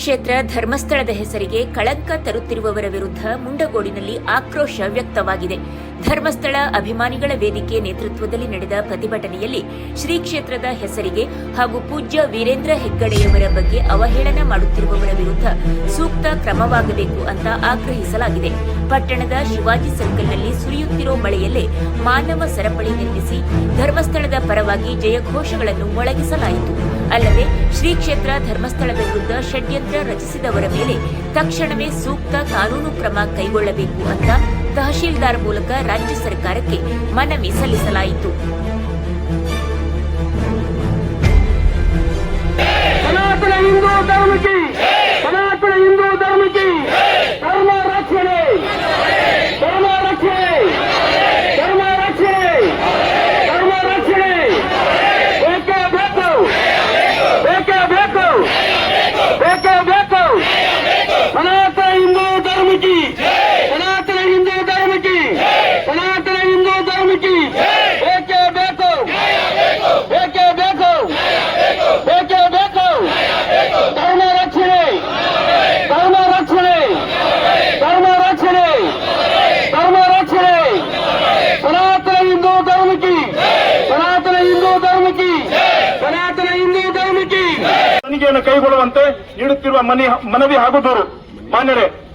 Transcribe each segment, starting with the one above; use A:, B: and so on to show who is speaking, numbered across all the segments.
A: ಕ್ಷೇತ್ರ ಧರ್ಮಸ್ಥಳದ ಹೆಸರಿಗೆ ಕಳಂಕ ತರುತ್ತಿರುವವರ ವಿರುದ್ಧ ಮುಂಡಗೋಡಿನಲ್ಲಿ ಆಕ್ರೋಶ ವ್ಯಕ್ತವಾಗಿದೆ. ಧರ್ಮಸ್ಥಳ ಅಭಿಮಾನಿಗಳ ವೇದಿಕೆ ನೇತೃತ್ವದಲ್ಲಿ ನಡೆದ ಪ್ರತಿಭಟನೆಯಲ್ಲಿ ಶ್ರೀ ಕ್ಷೇತ್ರದ ಹೆಸರಿಗೆ ಹಾಗೂ ಪೂಜ್ಯ ವೀರೇಂದ್ರ ಹೆಗ್ಗಡೆಯವರ ಬಗ್ಗೆ ಅವಹೇಳನ ಮಾಡುತ್ತಿರುವವರ ವಿರುದ್ಧ ಸೂಕ್ತ ಕ್ರಮವಾಗಬೇಕು ಅಂತ ಆಗ್ರಹಿಸಲಾಗಿದೆ. ಪಟ್ಟಣದ ಶಿವಾಜಿ ಸರ್ಕಲ್ನಲ್ಲಿ ಸುರಿಯುತ್ತಿರೋ ಮಳೆಯಲ್ಲೇ ಮಾನವ ಸರಪಳಿ ನಿರ್ಮಿಸಿ ಧರ್ಮಸ್ಥಳದ ಪರವಾಗಿ ಜಯಘೋಷಗಳನ್ನು ಮೊಳಗಿಸಲಾಯಿತು. ಅಲ್ಲದೆ ಶ್ರೀ ಕ್ಷೇತ್ರ ಧರ್ಮಸ್ಥಳದ ವಿರುದ್ಧ ಷಡ್ಯಂತ್ರ ರಚಿಸಿದವರ ಮೇಲೆ ತಕ್ಷಣವೇ ಸೂಕ್ತ ಕಾನೂನು ಕ್ರಮ ಕೈಗೊಳ್ಳಬೇಕು ಅಂತ ತಹಶೀಲ್ದಾರ್ ಮೂಲಕ ರಾಜ್ಯ ಸರ್ಕಾರಕ್ಕೆ ಮನವಿ ಸಲ್ಲಿಸಲಾಯಿತು.
B: ಸನಾತನ ಹಿಂದೂ ಧರ್ಮಕ್ಕೆ, ಸನಾತನ ಹಿಂದೂ ಧರ್ಮಕ್ಕೆ ಧರ್ಮ ರಕ್ಷಣೆ ಧರ್ಮ ರಕ್ಷಣೆ ಧರ್ಮ ರಕ್ಷಣೆ ಧರ್ಮ ರಕ್ಷಣೆ ಬೇಕೇ ಬೇಕು ಬೇಕೇ ಬೇಕು ಬೇಕೇ ಬೇಕು ಸನಾತನ ಹಿಂದೂ ಧರ್ಮಕ್ಕೆ ಸನಾತನ ಹಿಂದೂ ಧರ್ಮಕ್ಕೆ ಸನಾತನ ಧರ್ಮಕ್ಕೆ ಬೇಕೇ ಬೇಕು. ಬೇಕೇ ಬೇಕು. ಬೇಕೇ ಬೇಕು. ಧರ್ಮ ರಕ್ಷಣೆ. ಧರ್ಮ ರಕ್ಷಣೆ. ಧರ್ಮ ರಕ್ಷಣೆ. ಧರ್ಮ ರಕ್ಷಣೆ. ಸನಾತನ ಹಿಂದೂ ಧರ್ಮಕ್ಕೆ. ಸನಾತನ ಹಿಂದೂ ಧರ್ಮಕ್ಕೆ. ಸನಾತನ ಹಿಂದೂ ಧರ್ಮಕ್ಕೆ.
C: ಕೈಗೊಳ್ಳುವಂತೆ ನೀಡುತ್ತಿರುವ ಮನಿ ಮನವಿ ಹಾಗೂ ಮಾನ್ಯರೇ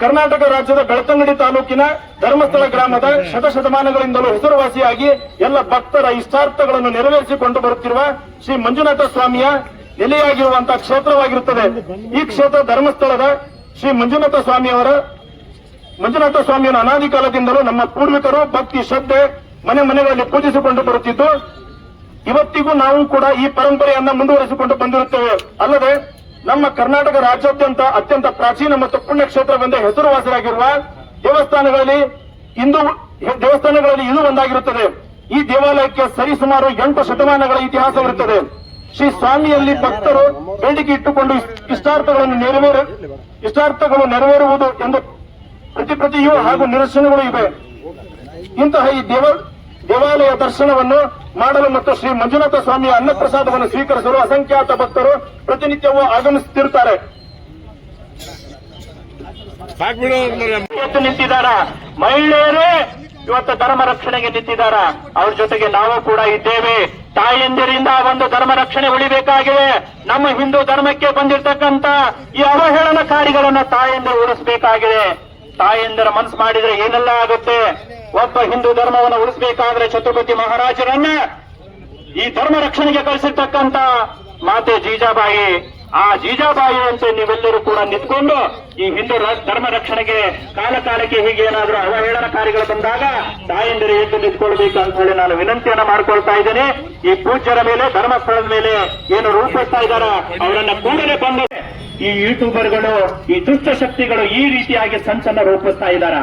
C: ಕರ್ನಾಟಕ ರಾಜ್ಯದ ಬೆಳ್ತಂಗಡಿ ತಾಲೂಕಿನ ಧರ್ಮಸ್ಥಳ ಗ್ರಾಮದ ಶತಶತಮಾನಗಳಿಂದಲೂ ಹೆಸರುವಾಸಿಯಾಗಿ ಎಲ್ಲ ಭಕ್ತರ ಇಷ್ಟಾರ್ಥಗಳನ್ನು ನೆರವೇರಿಸಿಕೊಂಡು ಬರುತ್ತಿರುವ ಶ್ರೀ ಮಂಜುನಾಥ ಸ್ವಾಮಿಯ ನೆಲೆಯಾಗಿರುವಂತಹ ಕ್ಷೇತ್ರವಾಗಿರುತ್ತದೆ. ಈ ಕ್ಷೇತ್ರ ಧರ್ಮಸ್ಥಳದ ಶ್ರೀ ಮಂಜುನಾಥ ಸ್ವಾಮಿಯವರ ಮಂಜುನಾಥ ಸ್ವಾಮಿಯನ್ನು ಅನಾದಿ ಕಾಲದಿಂದಲೂ ನಮ್ಮ ಪೂರ್ವಿಕರು ಭಕ್ತಿ, ಶ್ರದ್ಧೆ ಮನೆ ಮನೆಗಳಲ್ಲಿ ಪೂಜಿಸಿಕೊಂಡು ಬರುತ್ತಿದ್ದು, ಇವತ್ತಿಗೂ ನಾವು ಕೂಡ ಈ ಪರಂಪರೆಯನ್ನ ಮುಂದುವರಿಸಿಕೊಂಡು ಬಂದಿರುತ್ತೇವೆ. ಅಲ್ಲದೆ ನಮ್ಮ ಕರ್ನಾಟಕ ರಾಜ್ಯಾದ್ಯಂತ ಅತ್ಯಂತ ಪ್ರಾಚೀನ ಮತ್ತು ಪುಣ್ಯ ಕ್ಷೇತ್ರವೆಂದೇ ಹೆಸರುವಾಸಿಯಾಗಿರುವ ದೇವಸ್ಥಾನಗಳಲ್ಲಿ ಇಂದು ದೇವಸ್ಥಾನಗಳಲ್ಲಿ ಇದು ಒಂದಾಗಿರುತ್ತದೆ. ಈ ದೇವಾಲಯಕ್ಕೆ ಸರಿಸುಮಾರು ಎಂಟು ಶತಮಾನಗಳ ಇತಿಹಾಸವಿರುತ್ತದೆ. ಶ್ರೀ ಸ್ವಾಮಿಯಲ್ಲಿ ಭಕ್ತರು ಬೇಡಿಕೆ ಇಟ್ಟುಕೊಂಡು ಇಷ್ಟಾರ್ಥಗಳನ್ನು ನೆರವೇರ, ಇಷ್ಟಾರ್ಥಗಳು ನೆರವೇರುವುದು ಎಂದು ಪ್ರತಿ ಪ್ರತಿಯೂ ಹಾಗೂ ನಿರಸನಗಳು ಇವೆ. ಇಂತಹ ಈ ದೇವ ದೇವಾಲಯ ದರ್ಶನವನ್ನು ಮಾಡಲು ಮತ್ತು ಶ್ರೀ ಮಂಜುನಾಥ ಸ್ವಾಮಿಯ ಅನ್ನಪ್ರಸಾದವನ್ನು ಸ್ವೀಕರಿಸಲು ಅಸಂಖ್ಯಾತ ಭಕ್ತರು ಪ್ರತಿನಿತ್ಯವೂ ಆಗಮಿಸುತ್ತಿರುತ್ತಾರೆ. ಇವತ್ತು ನಿಂತಿದ್ದಾರ? ಮಹಿಳೆಯರೇ ಇವತ್ತು ಧರ್ಮ ರಕ್ಷಣೆಗೆ ನಿಂತಿದ್ದಾರ? ಅವ್ರ ಜೊತೆಗೆ ನಾವು ಕೂಡ ಇದ್ದೇವೆ. ತಾಯಂದಿರಿಂದ ಒಂದು ಧರ್ಮ ರಕ್ಷಣೆ ಉಳಿಬೇಕಾಗಿದೆ. ನಮ್ಮ ಹಿಂದೂ ಧರ್ಮಕ್ಕೆ ಬಂದಿರತಕ್ಕಂತ ಈ ಅವಹೇಳನಕಾರಿಗಳನ್ನ ತಾಯಂದಿರು ಉಳಿಸಬೇಕಾಗಿದೆ. ತಾಯಂದಿರ ಮನಸ್ಸು ಮಾಡಿದ್ರೆ ಏನೆಲ್ಲ ಆಗುತ್ತೆ? ಒಬ್ಬ ಹಿಂದೂ ಧರ್ಮವನ್ನು ಉಳಿಸಬೇಕಾದ್ರೆ ಛತ್ರಪತಿ ಮಹಾರಾಜರನ್ನ ಈ ಧರ್ಮ ರಕ್ಷಣೆಗೆ ಕಳಿಸಿರ್ತಕ್ಕಂತ ಮಾತೆ ಜೀಜಾಬಾಯಿ. ಆ ಜೀಜಾಬಾಯಿ ಅಂತ ನೀವೆಲ್ಲರೂ ಕೂಡ ನಿಂತ್ಕೊಂಡು ಈ ಹಿಂದೂ ಧರ್ಮ ರಕ್ಷಣೆಗೆ ಕಾಲ ಕಾಲಕ್ಕೆ ಹೀಗೆ ಏನಾದ್ರೂ ಅವಹೇಳನಕಾರಿಗಳು ಬಂದಾಗ ತಾಯಂದಿರು ಎದ್ದು ನಿಂತ್ಕೊಳ್ಬೇಕು ಅಂತ ಹೇಳಿ ನಾನು ವಿನಂತಿಯನ್ನ ಮಾಡ್ಕೊಳ್ತಾ ಇದ್ದೇನೆ. ಈ ಪೂಜ್ಯರ ಮೇಲೆ, ಧರ್ಮಸ್ಥಳದ ಮೇಲೆ ಏನು ರೂಪಿಸ್ತಾ ಇದ್ದಾರ ಅವರನ್ನ ಕೂಡಲೇ ಬಂದು ಈ ಯೂಟ್ಯೂಬರ್ಗಳು ಈ ದುಷ್ಟ ಶಕ್ತಿಗಳು ಈ ರೀತಿಯಾಗಿ ಸಂಚನ್ನ ರೂಪಿಸ್ತಾ ಇದ್ದಾರ?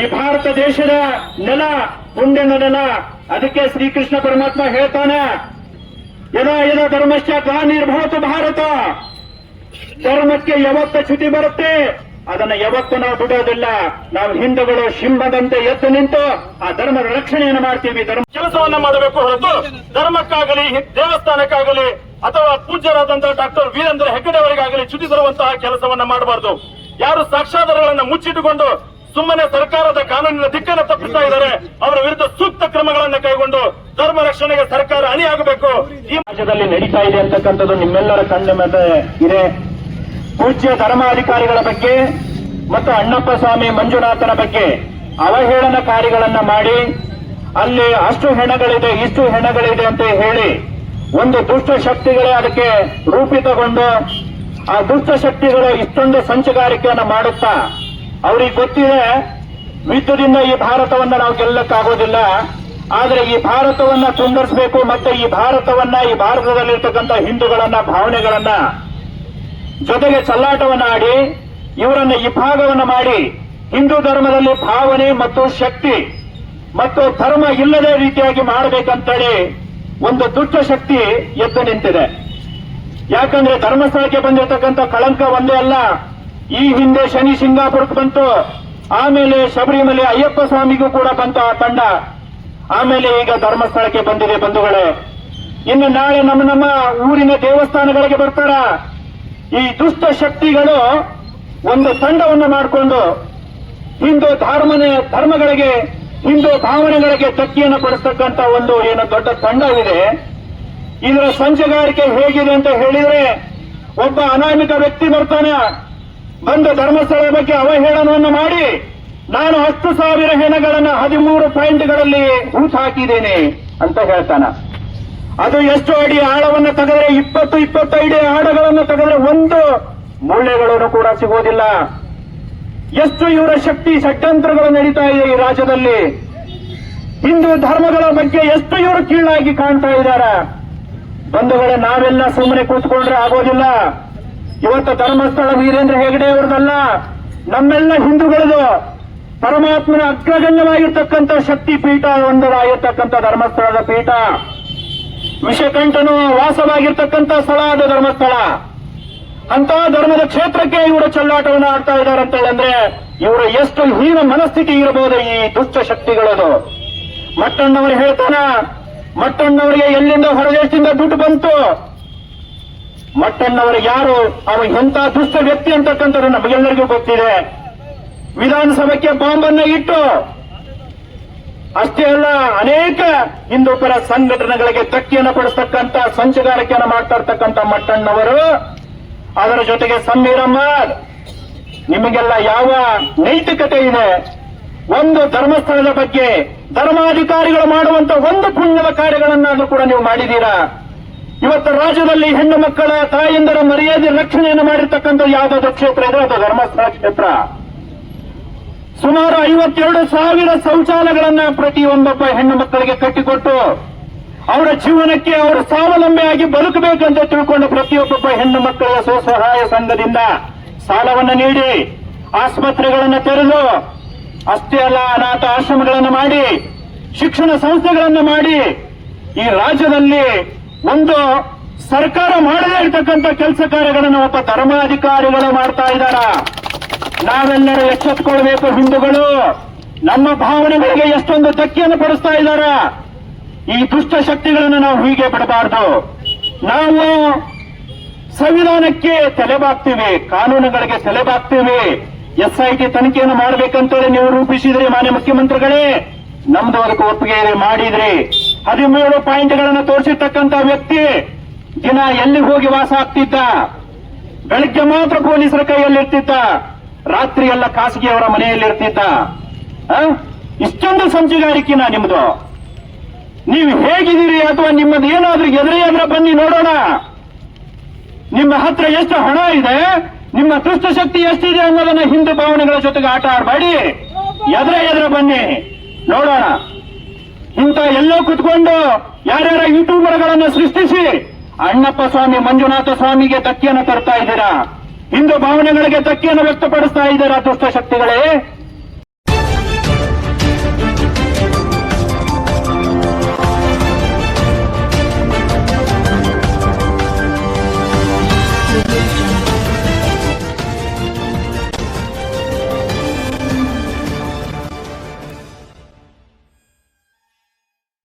C: ಈ ಭಾರತ ದೇಶದ ನೆಲ ಪುಣ್ಯನ ನೆಲ, ಅದಕ್ಕೆ ಶ್ರೀಕೃಷ್ಣ ಪರಮಾತ್ಮ ಹೇಳ್ತಾನೆ ಏನೋ ಏನೋ ಧರ್ಮಶ್ಚ ನಿರ್ಭವತು ಭಾರತ. ಧರ್ಮಕ್ಕೆ ಯಾವತ್ತ ಚ್ಯುತಿ ಬರುತ್ತೆ, ಅದನ್ನ ಯಾವತ್ತೂ ನಾವು ಬಿಡೋದಿಲ್ಲ. ನಾವು ಹಿಂದೂಗಳು ಸಿಂಹದಂತೆ ಎದ್ದು ನಿಂತು ಆ ಧರ್ಮದ ರಕ್ಷಣೆಯನ್ನು ಮಾಡ್ತೀವಿ. ಧರ್ಮ ಕೆಲಸವನ್ನ ಮಾಡಬೇಕು ಹೊರತು ಧರ್ಮಕ್ಕಾಗಲಿ ದೇವಸ್ಥಾನಕ್ಕಾಗಲಿ, ಅಥವಾ ಪೂಜ್ಯರಾದಂತಹ ಡಾಕ್ಟರ್ ವೀರೇಂದ್ರ ಹೆಗ್ಗಡೆ ಅವರಿಗಾಗಲಿ ಚ್ಯುತಿ ತರುವಂತಹ ಕೆಲಸವನ್ನ ಮಾಡಬಾರದು. ಯಾರು ಸಾಕ್ಷಾಧಾರಗಳನ್ನ ಮುಚ್ಚಿಟ್ಟುಕೊಂಡು ಸುಮ್ಮನೆ ಸರ್ಕಾರದ ಕಾನೂನಿನ ದಿಕ್ಕನ್ನು ತಪ್ಪಿಸ್ತಾ ಇದ್ದಾರೆ. ಅವರ ವಿರುದ್ಧ ಸೂಕ್ತ ಕ್ರಮಗಳನ್ನು ಕೈಗೊಂಡು ಧರ್ಮ ರಕ್ಷಣೆಗೆ ಸರ್ಕಾರ ಅಣಿಯಾಗಬೇಕು. ಈ ರಾಜ್ಯದಲ್ಲಿ ನಡೀತಾ ಇದೆ ಅಂತಕ್ಕಂಥದ್ದು ನಿಮ್ಮೆಲ್ಲರ ಕಣ್ಣ ಇದೆ. ಪೂಜ್ಯ ಧರ್ಮಾಧಿಕಾರಿಗಳ ಬಗ್ಗೆ ಮತ್ತು ಅಣ್ಣಪ್ಪ ಸ್ವಾಮಿ ಮಂಜುನಾಥನ ಬಗ್ಗೆ ಅವಹೇಳನಕಾರಿಗಳನ್ನ ಮಾಡಿ, ಅಲ್ಲಿ ಅಷ್ಟು ಹೆಣಗಳಿದೆ, ಇಷ್ಟು ಹೆಣಗಳಿದೆ ಅಂತ ಹೇಳಿ ಒಂದು ದುಷ್ಟ ಶಕ್ತಿಗಳೇ ಅದಕ್ಕೆ ರೂಪಿತಗೊಂಡು ಆ ದುಷ್ಟ ಶಕ್ತಿಗಳು ಇಷ್ಟೊಂದು ಸಂಚುಗಾರಿಕೆಯನ್ನು ಮಾಡುತ್ತಾ ಅವ್ರಿಗೆ ಗೊತ್ತಿದೆ, ಯುದ್ಧದಿಂದ ಈ ಭಾರತವನ್ನ ನಾವು ಗೆಲ್ಲಕ್ಕಾಗೋದಿಲ್ಲ. ಆದರೆ ಈ ಭಾರತವನ್ನ ಸುಂದರಿಸಬೇಕು ಮತ್ತೆ ಈ ಭಾರತವನ್ನ, ಈ ಭಾರತದಲ್ಲಿರ್ತಕ್ಕಂಥ ಹಿಂದೂಗಳನ್ನ, ಭಾವನೆಗಳನ್ನ ಜೊತೆಗೆ ಚಲ್ಲಾಟವನ್ನ ಆಡಿ, ಇವರನ್ನ ಇಭಾಗವನ್ನ ಮಾಡಿ, ಹಿಂದೂ ಧರ್ಮದಲ್ಲಿ ಭಾವನೆ ಮತ್ತು ಶಕ್ತಿ ಮತ್ತು ಧರ್ಮ ಇಲ್ಲದ ರೀತಿಯಾಗಿ ಮಾಡಬೇಕಂತೇಳಿ ಒಂದು ದುಷ್ಟ ಶಕ್ತಿ ಎದ್ದು ನಿಂತಿದೆ. ಯಾಕಂದ್ರೆ ಧರ್ಮಸ್ಥಳಕ್ಕೆ ಬಂದಿರತಕ್ಕಂಥ ಕಳಂಕ ಒಂದೇ ಅಲ್ಲ ಈ ಹಿಂದೆ ಶನಿ ಸಿಂಗಾಪುರಕ್ಕೆ ಬಂತು. ಆಮೇಲೆ ಶಬರಿಮಲೆ ಅಯ್ಯಪ್ಪ ಸ್ವಾಮಿಗೂ ಕೂಡ ಬಂತು ಆ ತಂಡ. ಆಮೇಲೆ ಈಗ ಧರ್ಮಸ್ಥಳಕ್ಕೆ ಬಂದಿದೆ ಬಂಧುಗಳೇ. ಇನ್ನು ನಾಳೆ ನಮ್ಮ ನಮ್ಮ ಊರಿನ ದೇವಸ್ಥಾನಗಳಿಗೆ ಬರ್ತಾರ. ಈ ದುಷ್ಟ ಶಕ್ತಿಗಳು ಒಂದು ತಂಡವನ್ನು ಮಾಡಿಕೊಂಡು ಹಿಂದೂ ಧರ್ಮನೆ, ಧರ್ಮಗಳಿಗೆ, ಹಿಂದೂ ಭಾವನೆಗಳಿಗೆ ಧಕ್ಕಿಯನ್ನು ಪಡಿಸ್ತಕ್ಕಂಥ ಒಂದು ಏನು ದೊಡ್ಡ ತಂಡವಿದೆ. ಇದರ ಸಂಚಗಾರಿಕೆ ಹೇಗಿದೆ ಅಂತ ಹೇಳಿದ್ರೆ ಒಬ್ಬ ಅನಾಮಿಕ ವ್ಯಕ್ತಿ ಬರ್ತಾನೆ. ಬಂದು ಧರ್ಮಸ್ಥಳ ಬಗ್ಗೆ ಅವಹೇಳನವನ್ನು ಮಾಡಿ ನಾನು ಹತ್ತು ಸಾವಿರ ಹೆಣಗಳನ್ನು ಹದಿಮೂರು ಪಾಯಿಂಟ್ಗಳಲ್ಲಿ ಹೂತ್ ಹಾಕಿದ್ದೇನೆ ಅಂತ ಹೇಳ್ತಾನ. ಅದು ಎಷ್ಟು ಅಡಿ ಆಳವನ್ನು ತೆಗೆದ್ರೆ ಇಪ್ಪತ್ತು, ಇಪ್ಪತ್ತೈದು ಆಳಗಳನ್ನು ತೆಗೆದ್ರೆ ಒಂದು ಮೂಳೆಗಳನ್ನು ಕೂಡ ಸಿಗೋದಿಲ್ಲ. ಎಷ್ಟು ಇವರ ಶಕ್ತಿ ಷಡ್ಯಂತ್ರಗಳು ನಡೀತಾ ಇದೆ ಈ ರಾಜ್ಯದಲ್ಲಿ? ಹಿಂದೂ ಧರ್ಮಗಳ ಬಗ್ಗೆ ಎಷ್ಟು ಇವರು ಕೀಳಾಗಿ ಕಾಣ್ತಾ ಇದ್ದಾರೆ? ಬಂಧುಗಳೇ, ನಾವೆಲ್ಲ ಸುಮ್ಮನೆ ಕೂತ್ಕೊಂಡ್ರೆ ಆಗೋದಿಲ್ಲ. ಇವತ್ತು ಧರ್ಮಸ್ಥಳ ವೀರೇಂದ್ರ ಹೆಗಡೆ ಅವರದಲ್ಲ, ನಮ್ಮೆಲ್ಲ ಹಿಂದೂಗಳದು ಪರಮಾತ್ಮನ ಅಗ್ರಗಣ್ಯವಾಗಿರ್ತಕ್ಕಂಥ ಶಕ್ತಿ ಪೀಠ ಒಂದರಾಗಿರ್ತಕ್ಕಂಥ ಧರ್ಮಸ್ಥಳದ ಪೀಠ. ವಿಷಕಂಠನು ವಾಸವಾಗಿರ್ತಕ್ಕಂಥ ಸ್ಥಳ ಅದು ಧರ್ಮಸ್ಥಳ. ಅಂತ ಧರ್ಮದ ಕ್ಷೇತ್ರಕ್ಕೆ ಇವರು ಚೆಲ್ಲಾಟವನ್ನು ಆಡ್ತಾ ಇದ್ದಾರೆ ಅಂತ ಹೇಳಿದ್ರೆ ಇವರು ಎಷ್ಟು ಹೀನ ಮನಸ್ಥಿತಿ ಇರಬಹುದು ಈ ದುಷ್ಟ ಶಕ್ತಿಗಳದು. ಮಟ್ಟಣ್ಣವರು ಹೇಳ್ತಾನ ಮಟ್ಟಣ್ಣವರಿಗೆ ಎಲ್ಲಿಂದ ಹೊರದೇಶದಿಂದ ದುಡ್ಡು ಬಂತು? ಮಟ್ಟಣ್ಣವರಿಗೆ ಯಾರು? ಅವರು ಎಂತ ದುಷ್ಟ ವ್ಯಕ್ತಿ ಅಂತಕ್ಕಂಥದ್ದು ನಮಗೆಲ್ಲರಿಗೂ ಗೊತ್ತಿದೆ. ವಿಧಾನಸಭೆಗೆ ಬಾಂಬನ್ನು ಇಟ್ಟು, ಅಷ್ಟೇ ಅಲ್ಲ, ಅನೇಕ ಹಿಂದೂ ಪರ ಸಂಘಟನೆಗಳಿಗೆ ಧಕ್ಕಿಯನ್ನು ಪಡಿಸ್ತಕ್ಕಂಥ ಸಂಚಗಾರಿಕೆಯನ್ನು ಮಾಡ್ತಾ ಇರ್ತಕ್ಕಂಥ ಮಟ್ಟಣ್ಣವರು, ಅದರ ಜೊತೆಗೆ ಸಮೀರಮ್ಮ ನಿಮಗೆಲ್ಲ ಯಾವ ನೈತಿಕತೆ ಇದೆ? ಒಂದು ಧರ್ಮಸ್ಥಳದ ಬಗ್ಗೆ ಧರ್ಮಾಧಿಕಾರಿಗಳು ಮಾಡುವಂತ ಒಂದು ಪುಣ್ಯದ ಕಾರ್ಯಗಳನ್ನಾದ್ರೂ ಕೂಡ ನೀವು ಮಾಡಿದ್ದೀರಾ? ಇವತ್ತು ರಾಜ್ಯದಲ್ಲಿ ಹೆಣ್ಣು ಮಕ್ಕಳ ತಾಯಂದರ ಮರ್ಯಾದೆ ರಕ್ಷಣೆಯನ್ನು ಮಾಡಿರ್ತಕ್ಕಂಥ ಯಾವುದಾದ್ರು ಕ್ಷೇತ್ರ ಇದೆ ಅದು ಧರ್ಮಸ್ಥಳ ಕ್ಷೇತ್ರ. ಸುಮಾರು ಐವತ್ತೆರಡು ಸಾವಿರ ಶೌಚಾಲಯಗಳನ್ನ ಪ್ರತಿಯೊಂದೊಬ್ಬ ಹೆಣ್ಣು ಮಕ್ಕಳಿಗೆ ಕಟ್ಟಿಕೊಟ್ಟು ಅವರ ಜೀವನಕ್ಕೆ ಅವರು ಸ್ವಾವಲಂಬಿಯಾಗಿ ಬದುಕಬೇಕಂತ ತಿಳ್ಕೊಂಡು ಪ್ರತಿಯೊಬ್ಬೊಬ್ಬ ಹೆಣ್ಣು ಮಕ್ಕಳ ಸ್ವಸಹಾಯ ಸಂಘದಿಂದ ಸಾಲವನ್ನು ನೀಡಿ, ಆಸ್ಪತ್ರೆಗಳನ್ನು ತೆರೆದು, ಅಷ್ಟೇ ಅಲ್ಲ ಅನಾಥ ಆಶ್ರಮಗಳನ್ನು ಮಾಡಿ, ಶಿಕ್ಷಣ ಸಂಸ್ಥೆಗಳನ್ನು ಮಾಡಿ ಈ ರಾಜ್ಯದಲ್ಲಿ ಒಂದು ಸರ್ಕಾರ ಮಾಡದೇ ಇರತಕ್ಕಂಥ ಕೆಲಸ ಕಾರ್ಯಗಳನ್ನು ಒಬ್ಬ ಧರ್ಮಾಧಿಕಾರಿಗಳು ಮಾಡ್ತಾ ಇದ್ದಾರ? ನಾವೆಲ್ಲರೂ ಎಚ್ಚೆತ್ಕೊಳ್ಬೇಕು ಹಿಂದೂಗಳು. ನಮ್ಮ ಭಾವನೆಗಳಿಗೆ ಎಷ್ಟೊಂದು ಧಕ್ಕೆಯನ್ನು ಪಡಿಸ್ತಾ ಇದ್ದಾರ? ಈ ದುಷ್ಟ ಶಕ್ತಿಗಳನ್ನು ನಾವು ಹೀಗೆ ಬಿಡಬಾರದು. ನಾವು ಸಂವಿಧಾನಕ್ಕೆ ತಲೆಬಾಗ್ತೀವಿ ಕಾನೂನುಗಳಿಗೆ ತಲೆಬಾಗ್ತೀವಿ ಎಸ್ಐಟಿ ತನಿಖೆಯನ್ನು ಮಾಡಬೇಕಂತೇಳಿ ನೀವು ರೂಪಿಸಿದ್ರಿ ಮಾನ್ಯ ಮುಖ್ಯಮಂತ್ರಿಗಳೇ. ನಮ್ದು ಅದಕ್ಕೆ ಒಪ್ಪಿಗೆ ಮಾಡಿದ್ರಿ. ಹದಿಮೂರು ಪಾಯಿಂಟ್ಗಳನ್ನು ತೋರಿಸಿರ್ತಕ್ಕಂಥ ವ್ಯಕ್ತಿ ದಿನ ಎಲ್ಲಿ ಹೋಗಿ ವಾಸ ಆಗ್ತಿದ್ದ? ಬೆಳಿಗ್ಗೆ ಮಾತ್ರ ಪೊಲೀಸರ ಕೈಯಲ್ಲಿರ್ತಿದ್ದ ರಾತ್ರಿ ಎಲ್ಲ ಖಾಸಗಿಯವರ ಮನೆಯಲ್ಲಿರ್ತಿದ್ದ? ಇಷ್ಟೊಂದು ನಾ ನಿಮ್ದು? ನೀವು ಹೇಗಿದ್ದೀರಿ ಅಥವಾ ನಿಮ್ಮದು ಏನಾದ್ರೂ ಎದುರೇ ಅಂದ್ರೆ ಬನ್ನಿ ನೋಡೋಣ. ನಿಮ್ಮ ಹತ್ರ ಎಷ್ಟು ಹಣ ಇದೆ, ನಿಮ್ಮ ದುಷ್ಟಶಕ್ತಿ ಎಷ್ಟಿದೆ ಅನ್ನೋದನ್ನ ಹಿಂದೂ ಭಾವನೆಗಳ ಜೊತೆಗೆ ಆಟ ಆಡಬೇಡಿ. ಎದುರೇ ಎದುರ ಬನ್ನಿ. ನೋಡೋಣ. ಇಂಥ ಎಲ್ಲೋ ಕುತ್ಕೊಂಡು ಯಾರ್ಯಾರ ಯೂಟ್ಯೂಬರ್ಗಳನ್ನು ಸೃಷ್ಟಿಸಿ ಅಣ್ಣಪ್ಪ ಸ್ವಾಮಿ, ಮಂಜುನಾಥ ಸ್ವಾಮಿಗೆ ಧಕ್ಕೆಯನ್ನು ತರ್ತಾ ಇದ್ದೀರಾ? ಹಿಂದೂ ಭಾವನೆಗಳಿಗೆ ಧಕ್ಕೆಯನ್ನು ವ್ಯಕ್ತಪಡಿಸ್ತಾ ಇದ್ದೀರಾ ದುಷ್ಟ ಶಕ್ತಿಗಳೇ